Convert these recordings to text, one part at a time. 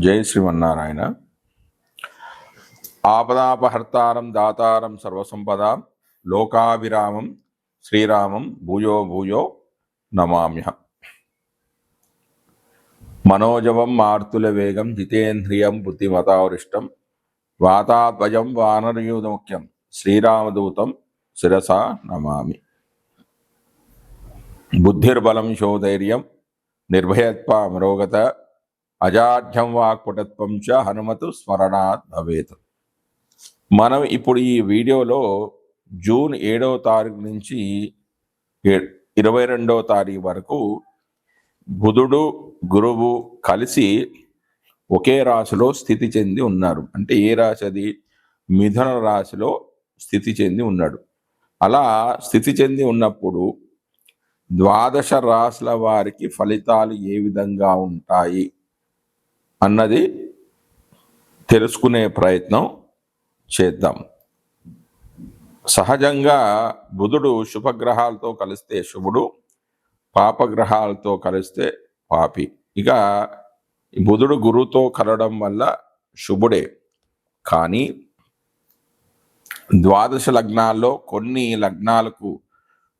జై శ్రీమన్నారాయణ. ఆపదాపహర్తారం దాతారం సర్వసంపద లోకాభిరామం శ్రీరామం భూయో భూయో నమామ్య మనోజవం మార్తుల వేగం జితేంద్రియం బుద్ధిమతావరిష్టం వాతాద్వయం వానరయూధముఖ్యం శ్రీరామదూతం శిరస నమామి. బుద్ధిర్బలం శోధైర్యం నిర్భయత్వ అమరోగత అజాఢ్యం వాక్పటత్వం చ హనుమతు స్మరణాత్ భవేత్. మనం ఇప్పుడు ఈ వీడియోలో జూన్ ఏడవ తారీఖు నుంచి ఏ- ఇరవై రెండవ తారీఖు వరకు బుధుడు గురువు కలిసి ఒకే రాశిలో స్థితి చెంది ఉన్నారు. అంటే ఏ రాశి అది మిథున రాశిలో స్థితి చెంది ఉన్నాడు. అలా స్థితి చెంది ఉన్నప్పుడు ద్వాదశ రాశుల వారికి ఫలితాలు ఏ విధంగా ఉంటాయి? అన్నది తెలుసుకునే ప్రయత్నం చేద్దాం. సహజంగా బుధుడు శుభగ్రహాలతో కలిస్తే శుభుడు పాపగ్రహాలతో కలిస్తే పాపి. ఇక బుధుడు గురువుతో కలవడం వల్ల శుభుడే. కానీ ద్వాదశ లగ్నాల్లో కొన్ని లగ్నాలకు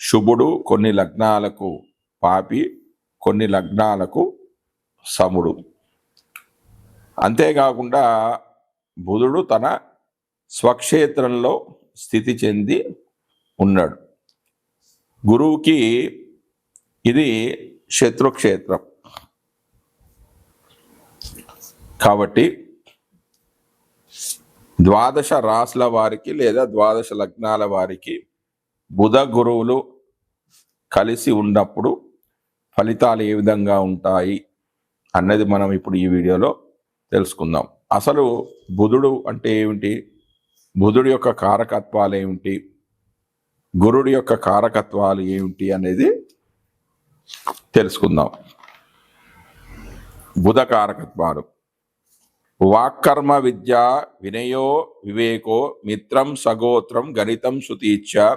శుభుడు కొన్ని లగ్నాలకు పాపి కొన్ని లగ్నాలకు సముడు. అంతేకాకుండా బుధుడు తన స్వక్షేత్రంలో స్థితి చెంది ఉన్నాడు. గురువుకి ఇది శత్రుక్షేత్రం. కాబట్టి ద్వాదశ రాసుల వారికి లేదా ద్వాదశ లగ్నాల వారికి బుధ గురువులు కలిసి ఉన్నప్పుడు ఫలితాలు ఏ విధంగా ఉంటాయి అన్నది మనం ఇప్పుడు ఈ వీడియోలో తెలుసుకుందాం. అసలు బుధుడు అంటే ఏమిటి? బుధుడి యొక్క కారకత్వాలు ఏమిటి? గురుడి యొక్క కారకత్వాలు ఏమిటి అనేది తెలుసుకుందాం. బుధ కారకత్వాలు. వాక్కర్మ విద్య వినయో వివేకో మిత్రం సగోత్రం గణితం సుతీచ్చ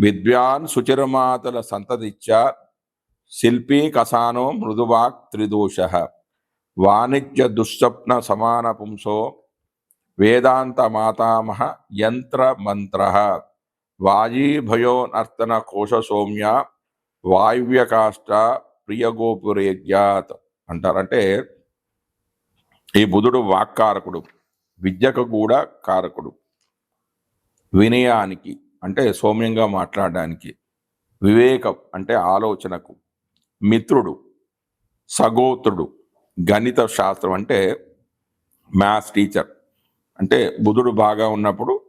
విద్వాన్ సుచిరమాతల సంతతిచ్చ శిల్పీ కసానో మృదువాక్ త్రిదోష వాణిజ్య దుస్వప్న సమాన పుంసో వేదాంత మాతామహ యంత్ర మంత్ర. వాజీభయో నర్తన కోశ సౌమ్య వాయువ్యకాష్ట ప్రియగోపురేగ్యాత్ అంటారంటే ఈ బుధుడు వాక్కారకుడు విద్యకు కూడా కారకుడు. వినయానికి అంటే సౌమ్యంగా మాట్లాడడానికి వివేకం అంటే ఆలోచనకు మిత్రుడు సగోత్రుడు. గణిత శాస్త్రం అంటే మ్యాథ్స్ టీచర్. అంటే బుధుడు బాగా ఉన్నప్పుడు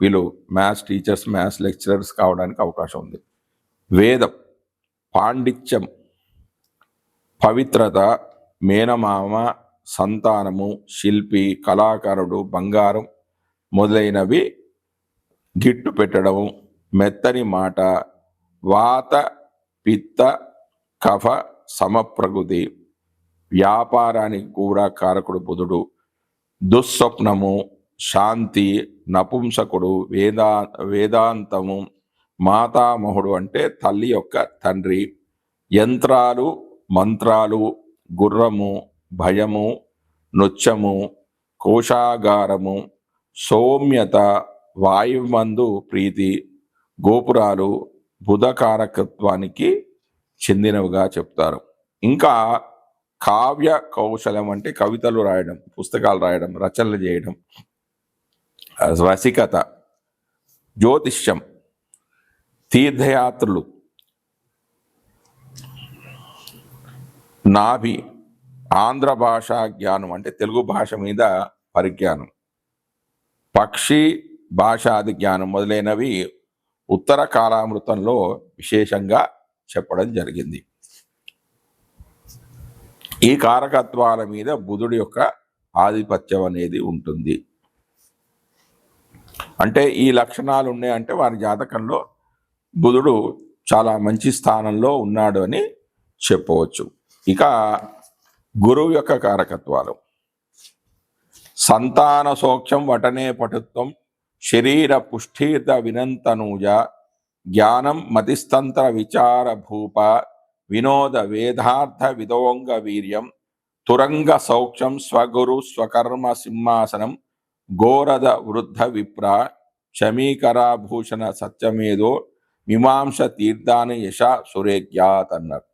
వీళ్ళు మ్యాథ్స్ టీచర్స్ మ్యాథ్స్ లెక్చరర్స్ కావడానికి అవకాశం ఉంది. వేదం పాండిత్యం పవిత్రత మేనమామ సంతానము శిల్పి కళాకారుడు బంగారం మొదలైనవి గిట్టు పెట్టడం మెత్తని మాట వాత పిత్త కఫ సమప్రకృతి వ్యాపారానికి కూడా కారకుడు బుధుడు. దుస్వప్నము శాంతి నపుంసకుడు వేదా వేదాంతము మాతామహుడు అంటే తల్లి యొక్క తండ్రి. యంత్రాలు మంత్రాలు గుర్రము భయము నృత్యము కోశాగారము సౌమ్యత వాయుమందు ప్రీతి గోపురాలు బుధకారకత్వానికి చెందినవిగా చెప్తారు. ఇంకా కావ్య కౌశలం అంటే కవితలు రాయడం పుస్తకాలు రాయడం రచనలు చేయడం. రసికత జ్యోతిష్యం తీర్థయాత్రలు నాభి ఆంధ్ర భాషా జ్ఞానం అంటే తెలుగు భాష మీద పరిజ్ఞానం. పక్షి భాషాది జ్ఞానం మొదలైనవి ఉత్తర కాలామృతంలో విశేషంగా చెప్పడం జరిగింది. ఈ కారకత్వాల మీద బుధుడి యొక్క ఆధిపత్యం అనేది ఉంటుంది. అంటే ఈ లక్షణాలు ఉన్నాయంటే వారి జాతకంలో బుధుడు చాలా మంచి స్థానంలో ఉన్నాడు అని చెప్పవచ్చు. ఇక గురువు యొక్క కారకత్వాలు. సంతాన సోక్ష్యం వటనే పటుత్వం శరీర పుష్ఠీత వినంతనూజ జ్ఞానం మతిస్తంత్ర విచార భూప వినోద వేదార్థ విదోంగ వీర్యం తురంగ సౌఖ్యం స్వగురు స్వకర్మ సింహాసనం గోరద వృద్ధ విప్ర క్షమీకరాభూషణ సత్యమేదో మీమాంస తీర్థాని యశ సురేఖ్యాత్ అన్నారు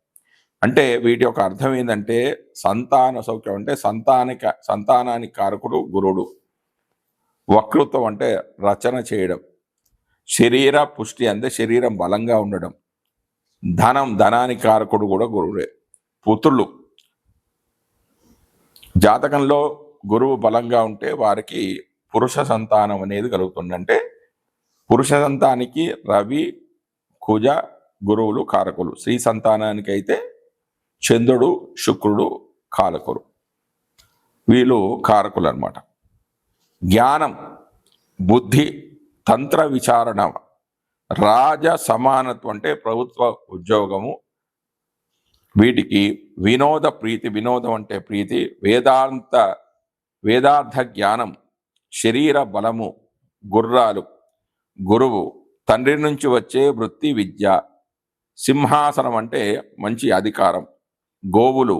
అంటే వీటి యొక్క అర్థం ఏంటంటే సంతాన సౌఖ్యం అంటే సంతానిక సంతానానికి కారకుడు గురుడు. వక్తృత్వం అంటే రచన చేయడం. శరీర పుష్టి అంటే శరీరం బలంగా ఉండడం. ధనం ధనానికి కారకుడు కూడా గురువే పుత్రులు. జాతకంలో గురువు బలంగా ఉంటే వారికి పురుష సంతానం అనేది కలుగుతుందంటే పురుష సంతానికి రవి కుజ గురువులు కారకులు. స్త్రీ సంతానానికి అయితే చంద్రుడు శుక్రుడు కారకులు వీళ్ళు కారకులు అన్నమాట జ్ఞానం బుద్ధి తంత్ర విచారణ రాజ సమానత్వం అంటే ప్రభుత్వ ఉద్యోగము. వీటికి వినోద ప్రీతి వినోదం అంటే ప్రీతి వేదాంత వేదార్థ జ్ఞానం శరీర బలము గుర్రాలు గురువు తండ్రి నుంచి వచ్చే వృత్తి విద్య సింహాసనం అంటే మంచి అధికారం గోవులు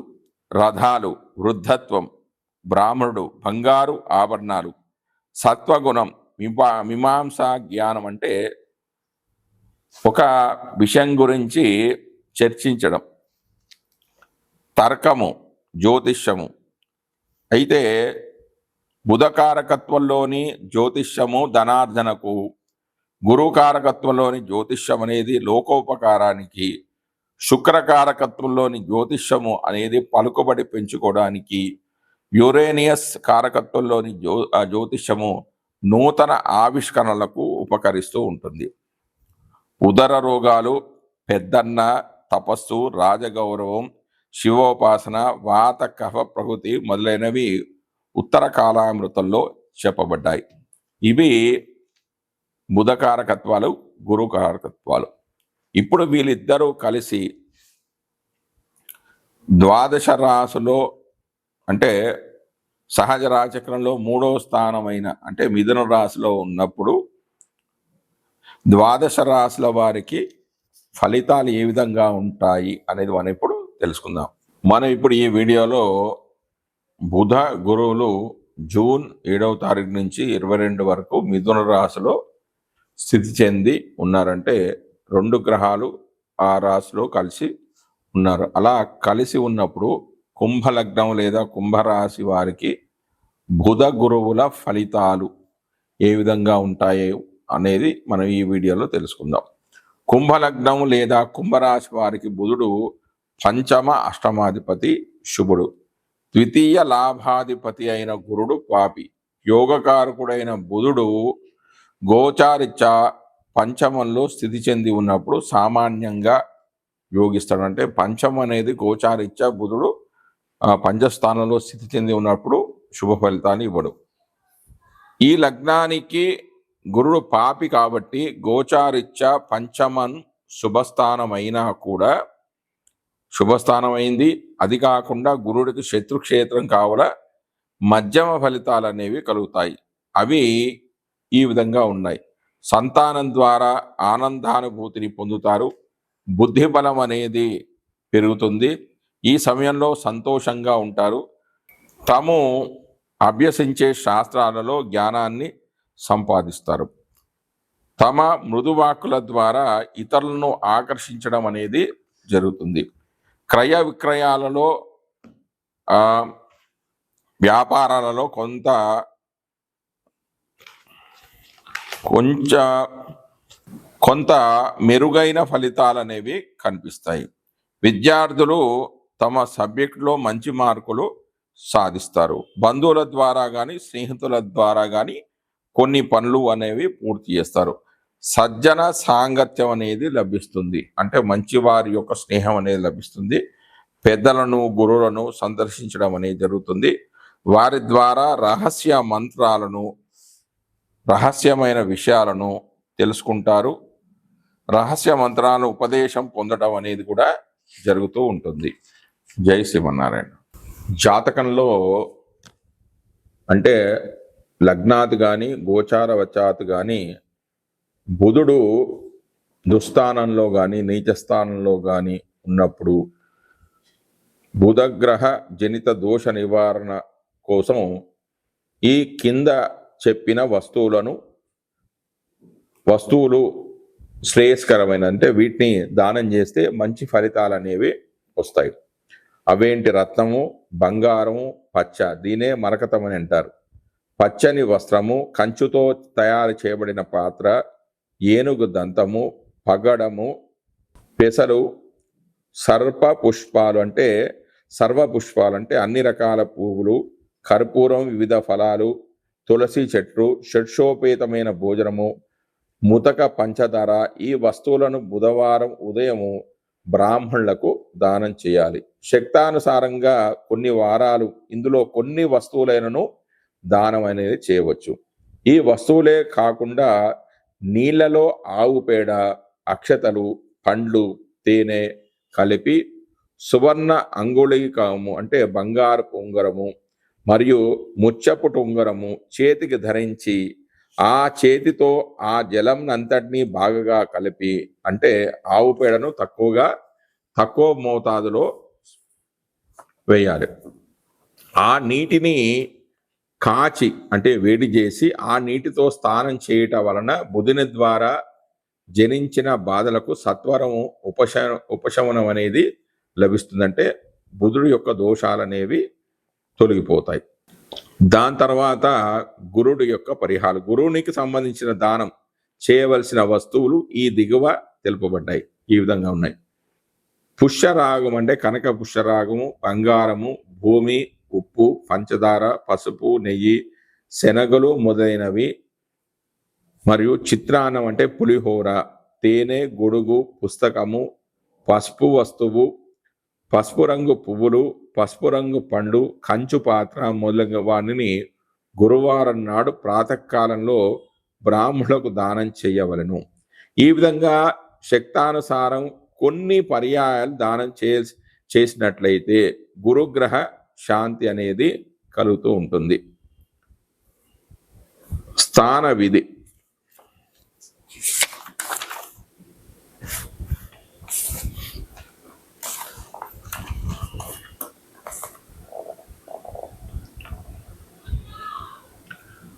రథాలు వృద్ధత్వం బ్రాహ్మణుడు బంగారు ఆభరణాలు సత్వగుణం మిమా మీమాంసా జ్ఞానం అంటే ఒక విషయం గురించి చర్చించడం. తర్కము జ్యోతిష్యము. అయితే బుధకారకత్వంలోని జ్యోతిష్యము ధనార్జనకు గురుకారకత్వంలోని జ్యోతిష్యం అనేది లోకోపకారానికి శుక్రకారకత్వంలోని జ్యోతిష్యము అనేది పలుకుబడి పెంచుకోవడానికి యురేనియస్ కారకత్వంలోని జ్యో జ్యోతిష్యము నూతన ఆవిష్కరణలకు ఉపకరిస్తూ ఉంటుంది. ఉదర రోగాలు పెద్దన్న తపస్సు రాజగౌరవం శివోపాసన వాత కఫ ప్రకృతి మొదలైనవి ఉత్తర కాలామృతంలో చెప్పబడ్డాయి. ఇవి బుధకారకత్వాలు గురుకారకత్వాలు. ఇప్పుడు వీళ్ళిద్దరూ కలిసి ద్వాదశ రాశిలో అంటే సహజ రాచక్రంలో మూడో స్థానమైన అంటే మిథున రాశిలో ఉన్నప్పుడు ద్వాదశ రాశుల వారికి ఫలితాలు ఏ విధంగా ఉంటాయి అనేది మనం ఇప్పుడు తెలుసుకుందాం. మనం ఇప్పుడు ఈ వీడియోలో బుధ గురువులు జూన్ ఏడవ తారీఖు నుంచి ఇరవై రెండు వరకు మిథున రాశిలో స్థితి చెంది ఉన్నారంటే రెండు గ్రహాలు ఆ రాశిలో కలిసి ఉన్నారు. అలా కలిసి ఉన్నప్పుడు కుంభలగ్నం లేదా కుంభరాశి వారికి బుధ గురువుల ఫలితాలు ఏ విధంగా ఉంటాయో అనేది మనం ఈ వీడియోలో తెలుసుకుందాం. కుంభలగ్నం లేదా కుంభరాశి వారికి బుధుడు పంచమ అష్టమాధిపతి శుభుడు. ద్వితీయ లాభాధిపతి అయిన గురుడు పాపి. యోగకారకుడైన బుధుడు గోచారిత్య పంచమంలో స్థితి చెంది ఉన్నప్పుడు సామాన్యంగా యోగిస్తాడు. అంటే పంచం అనేది గోచారిత్య బుధుడు పంచస్థానంలో స్థితి చెంది ఉన్నప్పుడు శుభ ఫలితాన్ని ఇవ్వడు. ఈ లగ్నానికి గురుడు పాపి కాబట్టి గోచారిత్య పంచమన్ శుభస్థానమైనా కూడా శుభస్థానమైంది. అది కాకుండా గురుడికి శత్రుక్షేత్రం కావల మధ్యమ ఫలితాలు అనేవి కలుగుతాయి. అవి ఈ విధంగా ఉన్నాయి. సంతానం ద్వారా ఆనందానుభూతిని పొందుతారు. బుద్ధి బలం అనేది పెరుగుతుంది. ఈ సమయంలో సంతోషంగా ఉంటారు. తాము అభ్యసించే శాస్త్రాలలో జ్ఞానాన్ని సంపాదిస్తారు. తమ మృదువాకుల ద్వారా ఇతరులను ఆకర్షించడం అనేది జరుగుతుంది. క్రయ విక్రయాలలో వ్యాపారాలలో కొంత కొంచెం కొంత మెరుగైన ఫలితాలు అనేవి కనిపిస్తాయి. విద్యార్థులు తమ సబ్జెక్టులో మంచి మార్కులు సాధిస్తారు. బంధువుల ద్వారా కానీ స్నేహితుల ద్వారా కానీ కొన్ని పనులు అనేవి పూర్తి చేస్తారు. సజ్జన సాంగత్యం అనేది లభిస్తుంది. అంటే మంచి వారి యొక్క స్నేహం అనేది లభిస్తుంది. పెద్దలను గురువులను సందర్శించడం అనేది జరుగుతుంది. వారి ద్వారా రహస్య మంత్రాలను రహస్యమైన విషయాలను తెలుసుకుంటారు. రహస్య మంత్రాలను ఉపదేశం పొందడం అనేది కూడా జరుగుతూ ఉంటుంది. జై శ్రీమన్నారాయణ. జాతకంలో అంటే లగ్నాత్ కానీ గోచార వచాత్ కానీ బుధుడు దుస్థానంలో కానీ నీచస్థానంలో కానీ ఉన్నప్పుడు బుధగ్రహ జనిత దోష నివారణ కోసం ఈ కింద చెప్పిన వస్తువులను వస్తువులు శ్రేయస్కరమైన అంటే వీటిని దానం చేస్తే మంచి ఫలితాలు అనేవి వస్తాయి. అవేంటి రత్నము బంగారము పచ్చ దీనే మరకతం అని అంటారు. పచ్చని వస్త్రము కంచుతో తయారు చేయబడిన పాత్ర ఏనుగు దంతము పగడము పెసలు సర్ప పుష్పాలు అంటే సర్వ పుష్పాలు అంటే అన్ని రకాల పువ్వులు కర్పూరం వివిధ ఫలాలు తులసి చెట్లు షడ్షోపేతమైన భోజనము ముతక పంచదార ఈ వస్తువులను బుధవారం ఉదయము బ్రాహ్మణులకు దానం చేయాలి. శక్తానుసారంగా కొన్ని వారాలు ఇందులో కొన్ని వస్తువులైనను దానం అనేది చేయవచ్చు. ఈ వస్తువులే కాకుండా నీళ్ళలో ఆవు పేడ అక్షతలు పండ్లు తేనె కలిపి సువర్ణ అంగుళికము అంటే బంగారు ఉంగరము మరియు ముచ్చపుటు ఉంగరము చేతికి ధరించి ఆ చేతితో ఆ జలం అంతటినీ బాగా కలిపి అంటే ఆవు పేడను తక్కువగా తక్కువ మోతాదులో వేయాలి. ఆ నీటిని కాచి అంటే వేడి చేసి ఆ నీటితో స్నానం చేయటం వలన బుధుని ద్వారా జనించిన బాధలకు సత్వరము ఉపశ ఉపశమనం అనేది లభిస్తుందంటే బుధుడు యొక్క దోషాలు అనేవి తొలగిపోతాయి. దాని తర్వాత గురుడు యొక్క పరిహారం గురువునికి సంబంధించిన దానం చేయవలసిన వస్తువులు ఈ దిగువ తెలుపబడ్డాయి. ఈ విధంగా ఉన్నాయి. పుష్యరాగం అంటే కనక పుష్యరాగము బంగారము భూమి ఉప్పు పంచదార పసుపు నెయ్యి శనగలు మొదలైనవి మరియు చిత్రాన్నం అంటే పులిహోర తేనె గొడుగు పుస్తకము పసుపు వస్తువు పసుపు రంగు పువ్వులు పసుపు రంగు పండు కంచు పాత్ర మొదలగు వాటిని గురువారం నాడు ప్రాతకాలంలో బ్రాహ్మణులకు దానం చేయవలను. ఈ విధంగా శక్తానుసారం కొన్ని పర్యాయాలు దానం చే చేసినట్లయితే గురుగ్రహ శాంతి అనేది కలుగుతూ ఉంటుంది. స్థాన విధి.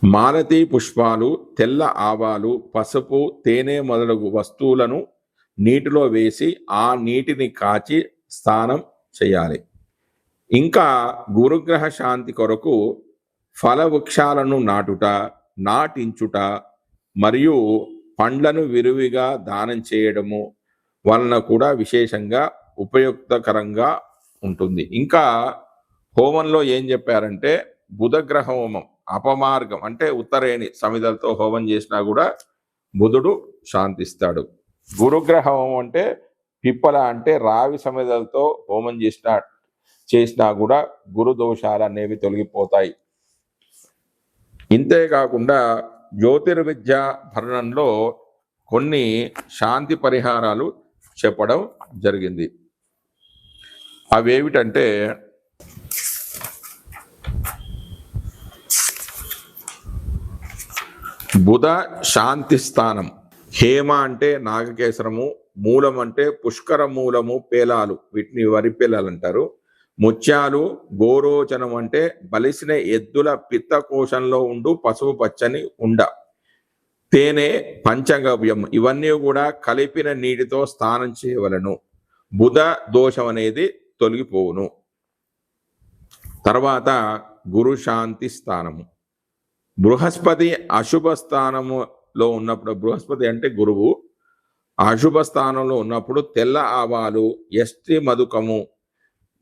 మాలతీ పుష్పాలు తెల్ల ఆవాలు పసుపు తేనె మొదలగు వస్తువులను నీటిలో వేసి ఆ నీటిని కాచి స్నానం చేయాలి. ఇంకా గురుగ్రహ శాంతి కొరకు ఫల వృక్షాలను నాటుట నాటించుట మరియు పండ్లను విరివిగా దానం చేయడము వలన కూడా విశేషంగా ఉపయుక్తకరంగా ఉంటుంది. ఇంకా హోమంలో ఏం చెప్పారంటే బుధగ్రహ హోమం అపమార్గం అంటే ఉత్తరేణి సమిధలతో హోమం చేసినా కూడా బుధుడు శాంతిస్తాడు. గురుగ్రహ హోమం అంటే పిప్పల అంటే రావి సమిధలతో హోమం చేసిన చేసినా కూడా గురు దోషాలు అనేవి తొలగిపోతాయి. ఇంతేకాకుండా జ్యోతిర్విద్య భరణంలో కొన్ని శాంతి పరిహారాలు చెప్పడం జరిగింది. అవేమిటంటే బుధ శాంతి స్థానం. హేమ అంటే నాగకేశరము మూలం అంటే పుష్కర మూలము పేలాలు. వీటిని వరి పేలాలు అంటారు. ముత్యాలు గోరోచనం అంటే బలిసిన ఎద్దుల పిత్తకోశంలో ఉండు పసుపు పచ్చని ఉండ. తేనె పంచగవ్యం ఇవన్నీ కూడా కలిపిన నీటితో స్నానం చేయవలను. బుధ దోషం అనేది తొలగిపోవును. తర్వాత గురు శాంతి స్థానము. బృహస్పతి అశుభ స్థానములో ఉన్నప్పుడు బృహస్పతి అంటే గురువు అశుభ స్థానంలో ఉన్నప్పుడు తెల్ల ఆవాలు ఎస్టి మధుకము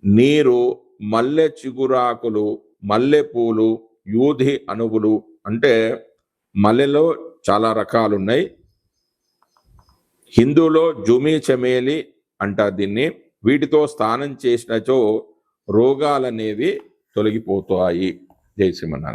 నీరు మల్లె చిగురాకులు మల్లె పూలు యూధి అణువులు అంటే మల్లెలో చాలా రకాలు ఉన్నాయి హిందూలో జుమి చమేలి అంటారు దీన్ని. వీటితో స్నానం చేసినచో రోగాలనేవి తొలగిపోతాయి. జై శ్రీమన్నారాయణ.